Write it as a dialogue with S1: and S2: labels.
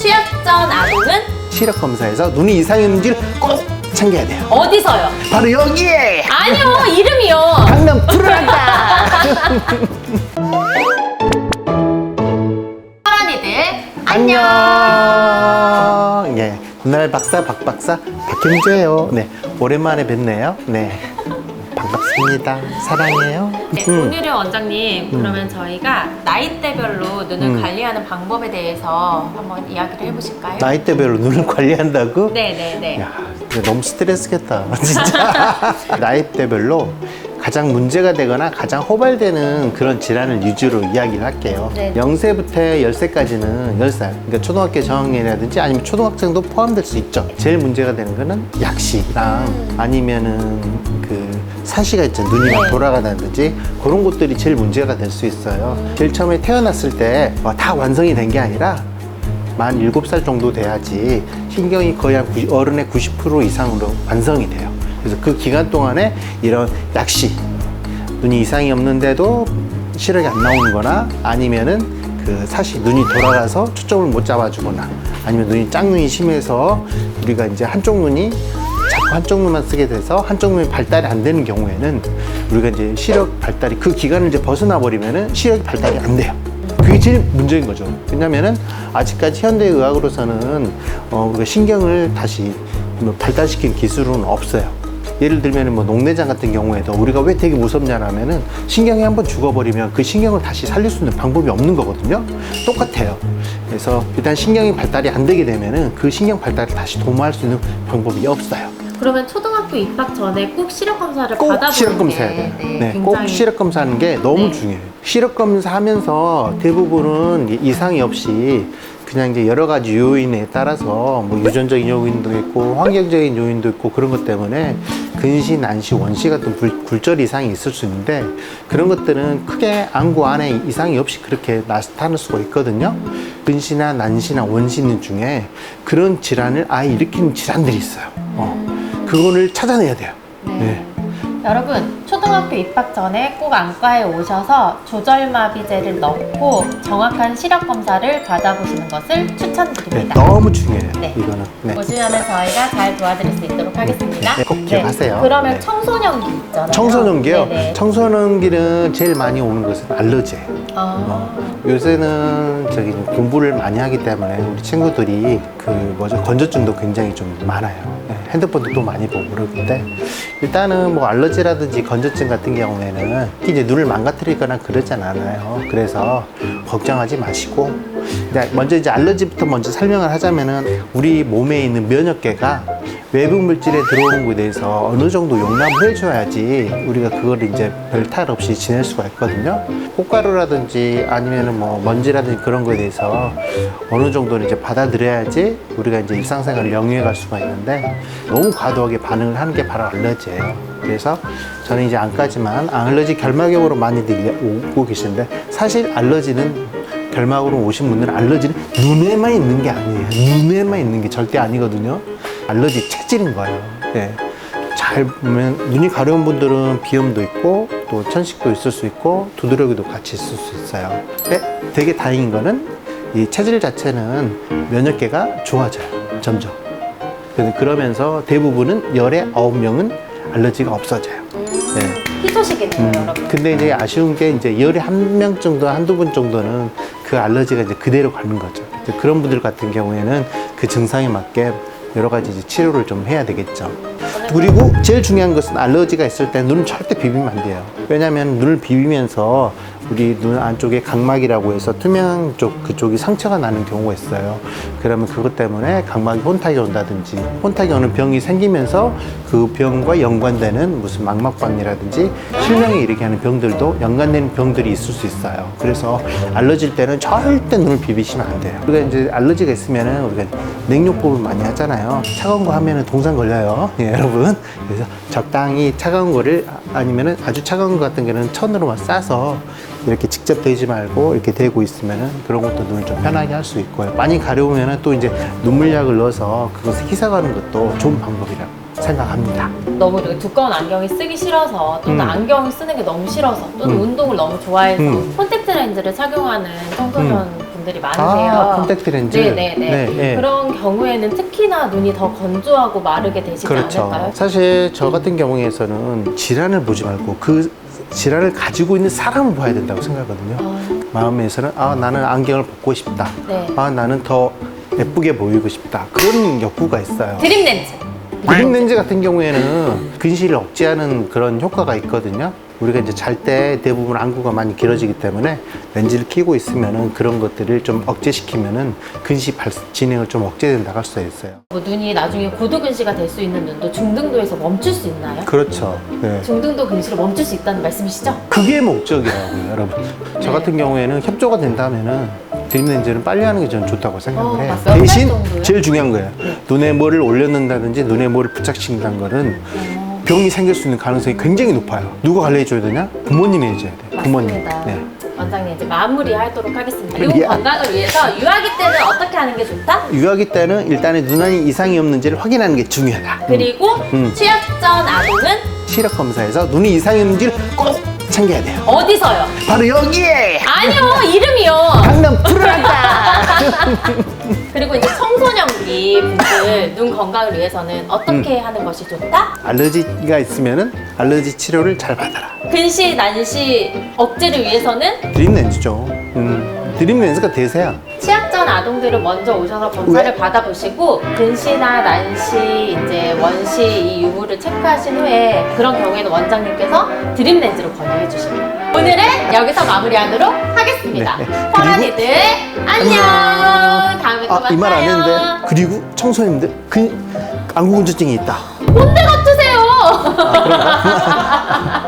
S1: 취업 전 아동은
S2: 시력 검사에서 눈이 이상이 있는지를 꼭 챙겨야 돼요.
S1: 어디서요?
S2: 바로 여기에
S1: 아니요, 이름이요.
S2: 강남 프라다.
S1: 파란이들
S2: 안녕. 예, 눈알 박사 박 박사 박형재예요. 네, 오랜만에 뵙네요. 네, 반갑습니다. 사랑해요.
S1: 네,
S2: 음.
S1: 오늘은 원장님 그러면 저희가 나이대별로 눈을
S2: 음.
S1: 관리하는 방법에 대해서 한번 이야기를 해보실까요?
S2: 나이대별로 눈을 관리한다고?
S1: 네네네.
S2: 야, 이거 너무 스트레스겠다, 진짜. 나이대별로 가장 문제가 되거나 가장 호발되는 그런 질환을 위주로 이야기를 할게요.
S1: 네.
S2: 0세부터 10세까지는 10살, 그러니까 초등학교 저학년이라든지 아니면 초등학생도 포함될 수 있죠. 제일 문제가 되는 거는 약시랑 아니면은 그 사시가 있죠. 눈이 막
S1: 네.
S2: 돌아가다든지 그런 것들이 제일 문제가 될 수 있어요. 제일 처음에 태어났을 때 다 완성이 된 게 아니라 만 7살 정도 돼야지 신경이 거의 한 90 어른의 90% 이상으로 완성이 돼요. 그래서 그 기간 동안에 이런 약시, 눈이 이상이 없는데도 시력이 안 나오는 거나 아니면은 그 사시 눈이 돌아가서 초점을 못 잡아주거나 아니면 눈이 짝눈이 심해서 우리가 이제 한쪽 눈이 자꾸 한쪽 눈만 쓰게 돼서 한쪽 눈이 발달이 안 되는 경우에는 우리가 이제 시력 발달이 그 기간을 이제 벗어나 버리면은 시력이 발달이 안 돼요. 그게 제일 문제인 거죠. 왜냐면은 아직까지 현대 의학으로서는 어, 우리가 신경을 다시 뭐 발달시킨 기술은 없어요. 예를 들면 뭐 녹내장 같은 경우에도 우리가 왜 되게 무섭냐라면은 신경이 한번 죽어버리면 그 신경을 다시 살릴 수 있는 방법이 없는 거거든요. 똑같아요. 그래서 일단 신경이 발달이 안 되게 되면은 그 신경 발달을 다시 도모할 수 있는 방법이 없어요.
S1: 그러면 초등학교 입학 전에 꼭 시력 검사를
S2: 꼭
S1: 받아보는
S2: 시력
S1: 게
S2: 검사해야 돼요.
S1: 네,
S2: 네,
S1: 굉장히
S2: 꼭 시력 검사하는 게 너무
S1: 네.
S2: 중요해요. 시력 검사하면서 대부분은 이상이 없이 그냥 이제 여러 가지 요인에 따라서 뭐 유전적인 요인도 있고 환경적인 요인도 있고 그런 것 때문에 근시, 난시, 원시 같은 굴, 굴절 이상이 있을 수 있는데 그런 것들은 크게 안구 안에 이상이 없이 그렇게 나타날 수가 있거든요. 근시나 난시나 원시 중에 그런 질환을 아예 일으키는 질환들이 있어요. 어. 그거를 찾아내야 돼요.
S1: 네.
S2: 네.
S1: 여러분 초등학교 입학 전에 꼭 안과에 오셔서 조절마비제를 넣고 정확한 시력 검사를 받아보시는 것을
S2: 네,
S1: 추천드립니다.
S2: 너무 중요해요.
S1: 네.
S2: 이거는. 네.
S1: 오시면 저희가 잘 도와드릴 수 있도록 하겠습니다.
S2: 네, 꼭 기억하세요.
S1: 그러면
S2: 네.
S1: 청소년기 있잖아요.
S2: 청소년기요.
S1: 네네.
S2: 청소년기는 제일 많이 오는 것은 알러지예요.
S1: 아,
S2: 어, 요새는 저기 공부를 많이 하기 때문에 우리 친구들이 그 뭐죠 건조증도 굉장히 좀 많아요. 네, 핸드폰도 또 많이 보고 그러는데 일단은 뭐 알러지라든지 건 조증 같은 경우에는 이제 눈을 망가뜨리거나 그러진 않아요. 그래서 걱정하지 마시고 먼저 이제 알러지부터 먼저 설명을 하자면은 우리 몸에 있는 면역계가 외부 물질에 들어오는 것에 대해서 어느 정도 용납을 해줘야지 우리가 그걸 이제 별 탈 없이 지낼 수가 있거든요. 꽃가루라든지 아니면은 뭐 먼지라든지 그런 거에 대해서 어느 정도는 이제 받아들여야지 우리가 이제 일상생활을 영위해 갈 수가 있는데 너무 과도하게 반응을 하는 게 바로 알러지예요. 그래서 저는 이제 안까지만 알러지 결막염으로 많이들 오고 계시는데 사실 알러지는 결막으로 오신 분들은 알러지는 눈에만 있는 게 아니에요. 눈에만 있는 게 절대 아니거든요. 알러지 체질인 거예요. 네. 잘 보면 눈이 가려운 분들은 비염도 있고 또 천식도 있을 수 있고 두드러기도 같이 있을 수 있어요. 근데 되게 다행인 거는 이 체질 자체는 면역계가 좋아져요. 점점. 그러면서 대부분은 열의 아홉 명은 알러지가 없어져요. 네.
S1: 희소식이네요,
S2: 음,
S1: 여러분.
S2: 근데 이제 아쉬운 게 이제 열에 한 명 정도, 한두 분 정도는 그 알러지가 이제 그대로 가는 거죠. 그런 분들 같은 경우에는 그 증상에 맞게 여러 가지 이제 치료를 좀 해야 되겠죠. 그리고 제일 중요한 것은 알러지가 있을 때 눈을 절대 비비면 안 돼요. 왜냐하면 눈을 비비면서 우리 눈 안쪽에 각막이라고 해서 투명 쪽 그쪽이 상처가 나는 경우가 있어요. 그러면 그것 때문에 각막이 혼탁이 온다든지 혼탁이 오는 병이 생기면서 그 병과 연관되는 무슨 망막박리라든지 실명에 이르게 하는 병들도 연관되는 병들이 있을 수 있어요. 그래서 알러지일 때는 절대 눈을 비비시면 안 돼요. 우리가 이제 알러지가 있으면은 우리가 냉용법을 많이 하잖아요. 차가운 거 하면은 동상 걸려요. 예, 여러분. 그래서 적당히 차가운 거를 아니면은 아주 차가운 거 같은 경우는 천으로만 싸서 이렇게 직접 대지 말고 이렇게 대고 있으면은 그런 것도 눈을 좀 편하게 할 수 있고요. 많이 가려우면은 또 이제 눈물약을 넣어서 그것을 희석하는 것도 좋은 방법이라고 생각합니다.
S1: 너무 이렇게 두꺼운 안경이 쓰기 싫어서 또는
S2: 음.
S1: 안경을 쓰는 게 너무 싫어서 또는
S2: 음.
S1: 운동을 너무 좋아해서
S2: 음.
S1: 콘택트 렌즈를 착용하는 청소년 분들이 많으세요.
S2: 아, 콘택트 렌즈.
S1: 네네네.
S2: 네, 네.
S1: 그런 경우에는 특히나 눈이 더 건조하고 마르게 되시지
S2: 그렇죠.
S1: 않을까요?
S2: 사실 저 같은 경우에서는 질환을 보지 말고 그 질환을 가지고 있는 사람을 봐야 된다고 생각하거든요.
S1: 아,
S2: 마음에서는 아 나는 안경을 벗고 싶다.
S1: 네.
S2: 아 나는 더 예쁘게 보이고 싶다. 그런 욕구가 있어요.
S1: 드림 렌즈.
S2: 그림 렌즈 같은 경우에는 근시를 억제하는 그런 효과가 있거든요. 우리가 이제 잘 때 대부분 안구가 많이 길어지기 때문에 렌즈를 끼고 있으면은 그런 것들을 좀 억제시키면은 근시 발, 진행을 좀 억제된다고 할 수가 있어요.
S1: 뭐 눈이 나중에 고도 근시가 될 수 있는 눈도 중등도에서 멈출 수 있나요?
S2: 그렇죠. 네.
S1: 중등도 근시를 멈출 수 있다는 말씀이시죠?
S2: 그게 목적이라고요, 여러분. 저
S1: 네.
S2: 같은 경우에는 협조가 된다면은 드림 렌즈는 빨리 하는 게 저는 좋다고 생각을
S1: 어,
S2: 해요.
S1: 몇
S2: 대신? 제일 중요한 거예요.
S1: 네.
S2: 눈에 뭐를 올려놓는다든지 눈에 뭐를 부착시킨다는 거는
S1: 어,
S2: 병이 생길 수 있는 가능성이 굉장히 높아요. 누가 관리해줘야 되냐? 부모님이 해줘야 돼요. 부모님.
S1: 맞습니다.
S2: 네.
S1: 원장님 이제 마무리하도록 하겠습니다. 이
S2: 예.
S1: 건강을 위해서 유아기 때는 어떻게 하는 게 좋다?
S2: 유아기 때는 일단은 눈안이 이상이 없는지를 확인하는 게 중요하다.
S1: 그리고
S2: 음.
S1: 취약 전 아동은
S2: 시력 검사에서 눈이 이상이 없는지를 꼭 챙겨야 돼요.
S1: 어디서요?
S2: 바로 여기에
S1: 아니요 이름이요.
S2: 강남 푸르란다.
S1: 그리고 이제 청소년기 분들 눈 건강을 위해서는 어떻게
S2: 음.
S1: 하는 것이 좋다?
S2: 알러지가 있으면은 알러지 치료를 잘 받아라.
S1: 근시 난시 억제를 위해서는
S2: 드림 렌즈죠. 음, 드림 렌즈가 대세야.
S1: 취약 전 아동들은 먼저 오셔서 검사를
S2: 왜?
S1: 받아보시고 근시나 난시 이제 원시 이 유무를 체크하신 후에 그런 경우에는 원장님께서 드림 렌즈로 권유해 주십니다. 오늘은 여기서 마무리하도록 하겠습니다.
S2: 네, 네.
S1: 펄한이들 안녕. 다음에 또
S2: 아, 이말안
S1: 만나요.
S2: 했는데. 그리고 청소년들 그 안구건조증이 있다.
S1: 뭔데 같으세요?